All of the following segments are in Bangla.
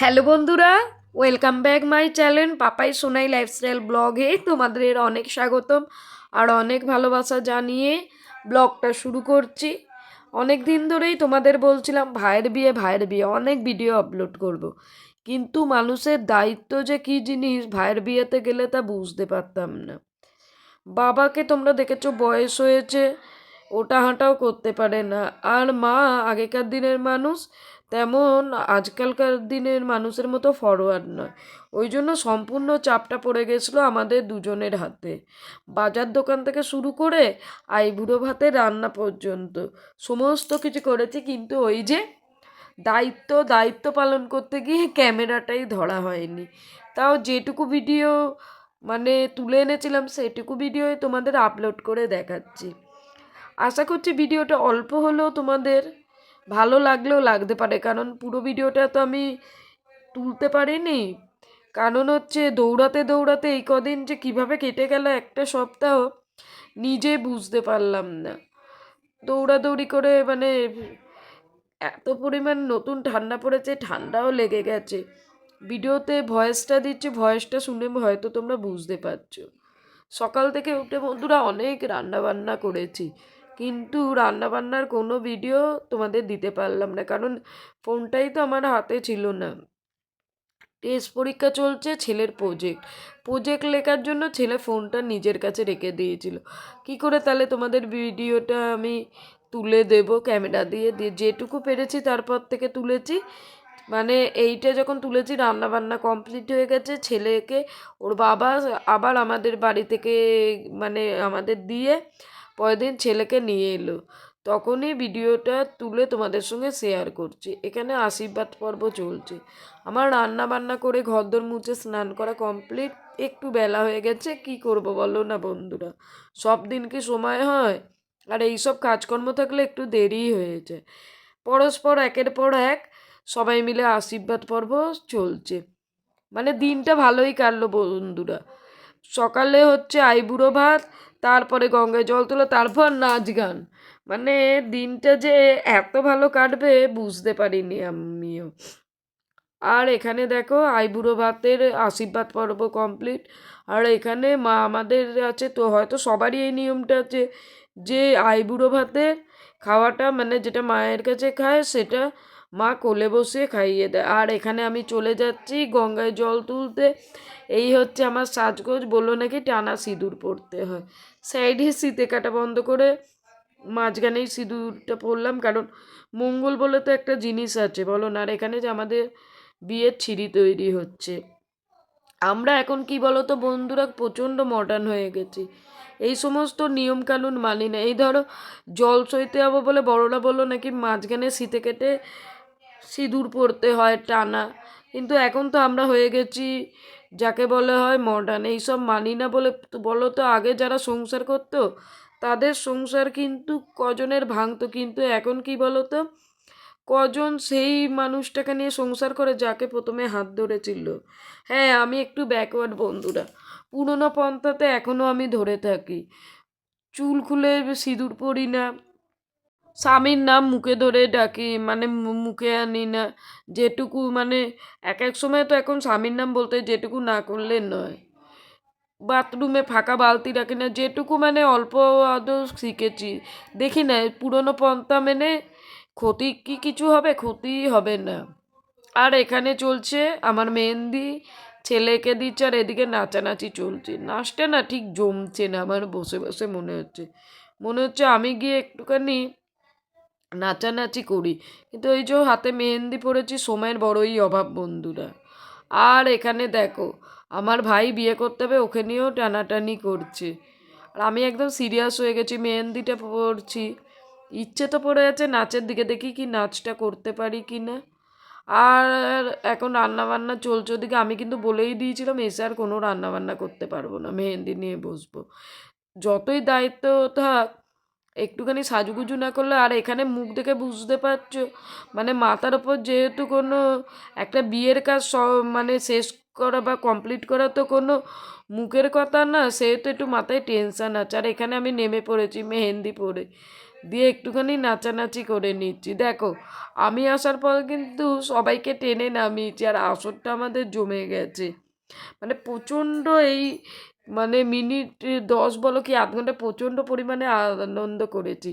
হ্যালো বন্ধুরা welcome back my channel Papai Sonai lifestyle ব্লগে তোমাদের অনেক স্বাগতম আর অনেক ভালোবাসা জানিয়ে ব্লগটা শুরু করছি। অনেক দিন ধরেই তোমাদের বলছিলাম, ভাইয়ের বিয়ে ভাইয়ের বিয়ে, অনেক ভিডিও আপলোড করব। কিন্তু মানুষের দায়িত্ব যে কী জিনিস, ভাইয়ের বিয়েতে গেলে তা বুঝতে পারতাম না। বাবাকে তোমরা দেখেছ, বয়স হয়েছে, ওটা হাঁটাও করতে পারে না। আর মা, আগেকার দিনের মানুষ তেমন আজকালকার দিনের মানুষের মতো ফরওয়ার্ড নয়। ওই জন্য সম্পূর্ণ চাপটা পড়ে গেছিল আমাদের দুজনের হাতে। বাজার দোকান থেকে শুরু করে আইবুড়ো ভাতে রান্না পর্যন্ত। সমস্ত কিছু করেছি কিন্তু ওই যে দায়িত্ব দায়িত্ব পালন করতে গিয়ে ক্যামেরাটাই ধরা হয়নি। তাও যেটুকু ভিডিও মানে তুলে এনেছিলাম সেটুকু ভিডিও তোমাদের আপলোড করে দেখাচ্ছি। আশা করছি ভিডিওটা অল্প হলেও তোমাদের ভালো লাগলেও লাগতে পারে। কারণ পুরো ভিডিওটা তো আমি তুলতে পারিনি। কারণ হচ্ছে দৌড়াতে দৌড়াতে এই কদিন যে কীভাবে কেটে গেল একটা সপ্তাহ নিজে বুঝতে পারলাম না। দৌড়াদৌড়ি করে মানে এত পরিমাণ নতুন ঠান্ডা পড়েছে, ঠান্ডাও লেগে গেছে। ভিডিওতে ভয়েসটা দিচ্ছে, ভয়েসটা শুনে হয়তো তোমরা বুঝতে পারছ। সকাল থেকে উঠে বন্ধুরা অনেক রান্না বান্না করেছি। কিন্তু রান্নাবান্নার কোনো ভিডিও তোমাদের দিতে পারলাম না। কারণ ফোনটাই তো আমার হাতে ছিল না। টেস্ট পরীক্ষা চলছে, ছেলের প্রোজেক্ট প্রোজেক্ট লেখার জন্য ছেলে ফোনটা নিজের কাছে রেখে দিয়েছিল। কি করে তাহলে তোমাদের ভিডিওটা আমি তুলে দেব ক্যামেরা দিয়ে? দিয়ে যেটুকু পেরেছি তারপর থেকে তুলেছি। মানে এইটা যখন তুলেছি রান্না বান্না কমপ্লিট হয়ে গেছে, ছেলেকে ওর বাবা আবার আমাদের বাড়ি থেকে মানে আমাদের দিয়ে পরের দিন ছেলেকে নিয়ে এলো। তখনই ভিডিওটা তুলে তোমাদের সঙ্গে শেয়ার করছি। এখানে আশীর্বাদ পর্ব চলছে। আমার রান্না বান্না করে ঘরদোর মুছে স্নান করা কমপ্লিট একটু বেলা হয়ে গেছে, কি করব বলো না বন্ধুরা? সব দিন কি সময় হয়? আর এইসব কাজকর্ম থাকলে একটু দেরি হয়েছে পরস্পর একের পর এক সবাই মিলে আশীর্বাদ পর্ব চলছে। মানে দিনটা ভালোই কাটলো বন্ধুরা। সকালে হচ্ছে আইবুড়ো ভাত, তারপরে গঙ্গায় জল তোলা, তারপর নাচ গান। মানে দিনটা যে এত ভালো কাটবে বুঝতে পারিনি আমিও। আর এখানে দেখো আইবুড়ো ভাতের আশীর্বাদ পর্ব কমপ্লিট আর এখানে মা আমাদের আছে, তো হয়তো সবারই এই নিয়মটা আছে যে আইবুড়ো ভাতের খাওয়াটা মানে যেটা মায়ের কাছে খায় সেটা মা কোলে বসিয়ে খাইয়ে দেয়। আর এখানে আমি চলে যাচ্ছি গঙ্গায় জল তুলতে। এই হচ্ছে আমার সাজগোজ, বলল নাকি টানা সিঁদুর পরতে হয়। সাইডে শীতে কাটা বন্ধ করে মাঝখানেই সিঁদুরটা পরলাম কারণ মঙ্গল বলে তো একটা জিনিস আছে, বলো না? আর এখানে যে আমাদের বিয়ের ছিঁড়ি তৈরি হচ্ছে। আমরা এখন কি বলো তো বন্ধুরা, প্রচণ্ড মডার্ন হয়ে গেছি। এই সমস্ত নিয়মকানুন মানি না। এই ধরো জল সইতে যাব বলে বড়রা বলল নাকি মাঝখানে শীতে কেটে সিঁদুর পরতে হয় টানা। কিন্তু এখন তো আমরা হয়ে গেছি যাকে বলে হয় মডার্ন, এইসব মানি না বলে বলো তো, আগে যারা সংসার করতো, তাদের সংসার কিন্তু কজনের ভাঙতো, কিন্তু এখন কি বলো তো? কজন সেই মানুষটাকে নিয়ে সংসার করে যাকে প্রথমে হাত ধরেছিল। হ্যাঁ আমি একটু ব্যাকওয়ার্ড বন্ধুরা। পুরনো পন্থাতে এখনও আমি ধরে থাকি। চুল খুলে সিঁদুর পরি না। স্বামীর নাম মুখে ধরে ডাকি মানে মুখে আনি না। যেটুকু মানে এক এক সময় তো এখন স্বামীর নাম বলতে যেটুকু না করলে নয়। বাথরুমে ফাঁকা বালতি রাখি না, যেটুকু মানে অল্প আদৌ শিখেছি। দেখি না, পুরনো পন্থা মেনে ক্ষতি কি কিছু হবে? ক্ষতি হবে না। আর এখানে চলছে আমার মেহেন্দি, ছেলেকে দিচ্ছে আর এদিকে নাচানাচি চলছে। নাচটা না ঠিক জমছে না, আমার বসে বসে মনে হচ্ছে। মনে হচ্ছে আমি গিয়ে একটুখানি নাচানাচি করি। কিন্তু ওই যে হাতে মেহেন্দি পড়েছি সময়ের বড়ই অভাব বন্ধুরা। আর এখানে দেখো, আমার ভাই বিয়ে করতে হবে, ওকে নিয়েও টানাটানি করছে। আর আমি একদম সিরিয়াস হয়ে গেছি, মেহেন্দিটা পড়ছি ইচ্ছে তো পড়ে যাচ্ছে নাচের দিকে, দেখি কি নাচটা করতে পারি কি না। আর এখন রান্নাবান্না চলছে ওদিকে, আমি কিন্তু বলেই দিয়েছিলাম, এসে আর কোনো রান্নাবান্না করতে পারব না, মেহেন্দি নিয়ে বসবো। যতই দায়িত্ব থাক একটুখানি সাজুগুজু না করলে আর এখানে মুখ দেখে বুঝতে পারছ? মানে মাথার ওপর যেহেতু কোনো একটা বিয়ের কাজ মানে শেষ করা বা কমপ্লিট করা তো কোনো মুখের কথা না সেহেতু একটু মাথায় টেনশান আছে। আর এখানে আমি নেমে পড়েছি, মেহেন্দি পরে। দিয়ে একটুখানি নাচানাচি করে নিচ্ছি। দেখো, আমি আসার পর কিন্তু সবাইকে টেনে নামিয়েছি, আর আসরটা আমাদের জমে গেছে। মানে প্রচণ্ড এই মানে মিনিট দশ বলো কি আধ ঘণ্টা প্রচণ্ড পরিমাণে আনন্দ করেছি।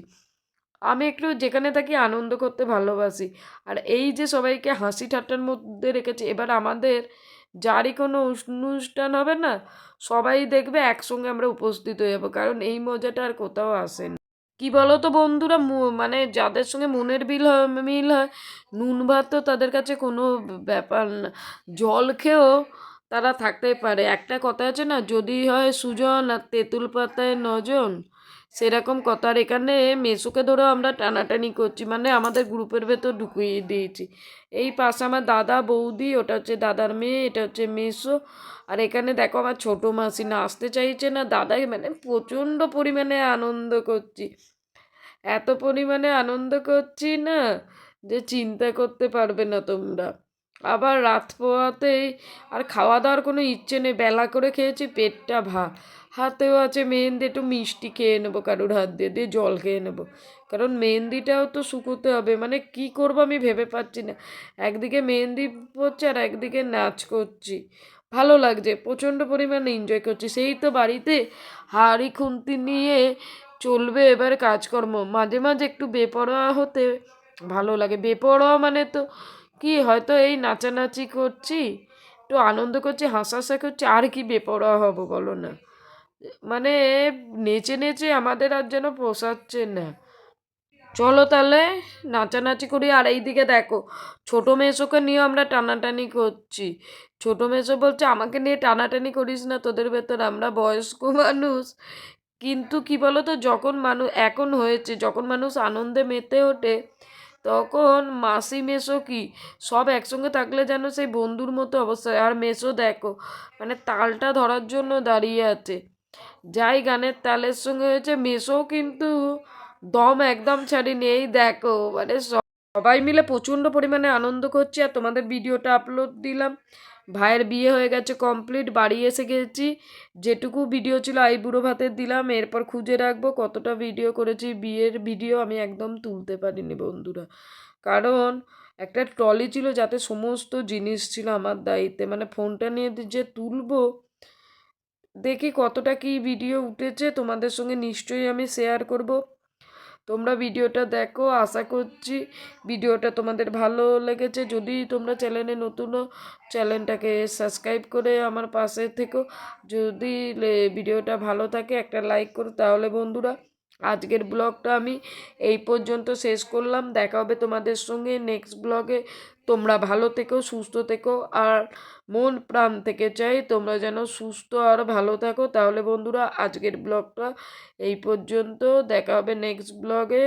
আমি একটু যেখানে থাকি আনন্দ করতে ভালোবাসি। আর এই যে সবাইকে হাসি ঠাট্টার মধ্যে রেখেছি, এবার আমাদের যারই কোনো অনুষ্ঠান হবে না, সবাই দেখবে একসঙ্গে আমরা উপস্থিত হয়ে যাব, কারণ এই মজাটা আর কোথাও আসে না। কি বলো তো বন্ধুরা মানে যাদের সঙ্গে মনের বিল মিল হয়, নুন ভাত তো তাদের কাছে কোনো ব্যাপার না। জল খেয়েও তারা থাকতে পারে। একটা কথা আছে না, যদি হয় সুজন আর তেঁতুল পাতায় নজন, সেরকম কথার এখানে মেসোকে ধরেও আমরা টানাটানি করছি মানে আমাদের গ্রুপের ভেতর ঢুকিয়ে দিয়েছি। এই পাশে আমার দাদা বৌদি, ওটা হচ্ছে দাদার মেয়ে, এটা হচ্ছে মেসো। আর এখানে দেখো আমার ছোটো মাসি, না আসতে চাইছে না, দাদাই মানে প্রচণ্ড পরিমাণে আনন্দ করছি। এত পরিমাণে আনন্দ করছি না যে চিন্তা করতে পারবে না তোমরা। আবার রাত পোয়াতেই আর খাওয়া দাওয়ার কোনো ইচ্ছে নেই। বেলা করে খেয়েছি পেটটা ভা। হাতেও আছে মেহেন্দি, একটু মিষ্টি খেয়ে নেব, কারোর হাত দিয়ে দিয়ে জল খেয়ে নেব। কারণ মেহেন্দিটাও তো শুকোতে হবে মানে কি করব আমি ভেবে পাচ্ছি না। একদিকে মেহেন্দি পড়ছে আর একদিকে নাচ করছি। ভালো লাগছে, প্রচণ্ড পরিমাণে এনজয় করছি। সেই তো বাড়িতে হাড়ি, খুন্তি নিয়ে চলবে এবার কাজকর্ম। মাঝে মাঝে একটু বেপরোয়া হতে ভালো লাগে। বেপরোয়া মানে তো কি হয়তো এই নাচানাচি করছি? একটু আনন্দ করছি, হাসাহাসা করছি, আর কি বেপরোয়া হব বলো না। মানে নেচে নেচে আমাদের আর যেন পোষাচ্ছে না। চলো তাহলে নাচানাচি করি, আর এইদিকে দেখো, ছোটো মেসোকে নিয়ে আমরা টানাটানি করছি। ছোটো মেসো বলছে, আমাকে নিয়ে টানাটানি করিস না, তোদের ভেতর আমরা বয়স্ক মানুষ। কিন্তু কি বলো তো যখন মানুষ এখন হয়েছে, যখন মানুষ আনন্দে মেতে ওঠে তখন মাসি, মেসো কি? সব একসঙ্গে থাকলে যেন সেই বন্ধুর মতো অবস্থা আর মেসো দেখো মানে তালটা ধরার জন্য দাঁড়িয়ে আছে। যাই গানের তালের সঙ্গে হয়েছে মেসো কিন্তু দম একদম ছাড়িনি। এই দেখো মানে সবাই মিলে প্রচণ্ড পরিমাণে আনন্দ করছি আর তোমাদের ভিডিওটা আপলোড দিলাম। ভাইয়ের বিয়ে হয়ে গেছে কমপ্লিট বাড়ি এসে গেছি। যেটুকু ভিডিও ছিল আই বুড়ো ভাতের দিলাম, এরপর খুঁজে রাখব কতটা ভিডিও করেছি। বিয়ের ভিডিও আমি একদম তুলতে পারিনি বন্ধুরা। কারণ একটা ট্রলি ছিল যাতে সমস্ত জিনিস ছিল আমার দায়িত্বে। মানে ফোনটা নিয়ে যে তুলবো, দেখি কতটা কি ভিডিও উঠেছে। তোমাদের সঙ্গে নিশ্চয়ই আমি শেয়ার করব। তোমরা ভিডিওটা দেখো, আশা করছি ভিডিওটা তোমাদের ভালো লেগেছে। যদি তোমরা চ্যানেলে নতুন, চ্যানেলটাকে সাবস্ক্রাইব করে আমার পাশে থেকো। যদি ভিডিওটা ভালো থাকে একটা লাইক করো। তাহলে বন্ধুরা আজকের ব্লগটা আমি এই পর্যন্ত শেষ করলাম। দেখা হবে তোমাদের সঙ্গে নেক্সট ব্লগে। তোমরা ভালো থেকো, সুস্থ থেকো আর মন প্রাণ থেকে চাই তোমরা যেন সুস্থ আর ভালো থাকো। তাহলে বন্ধুরা, আজকের ব্লগটা এই পর্যন্ত। দেখা হবে নেক্সট ব্লগে।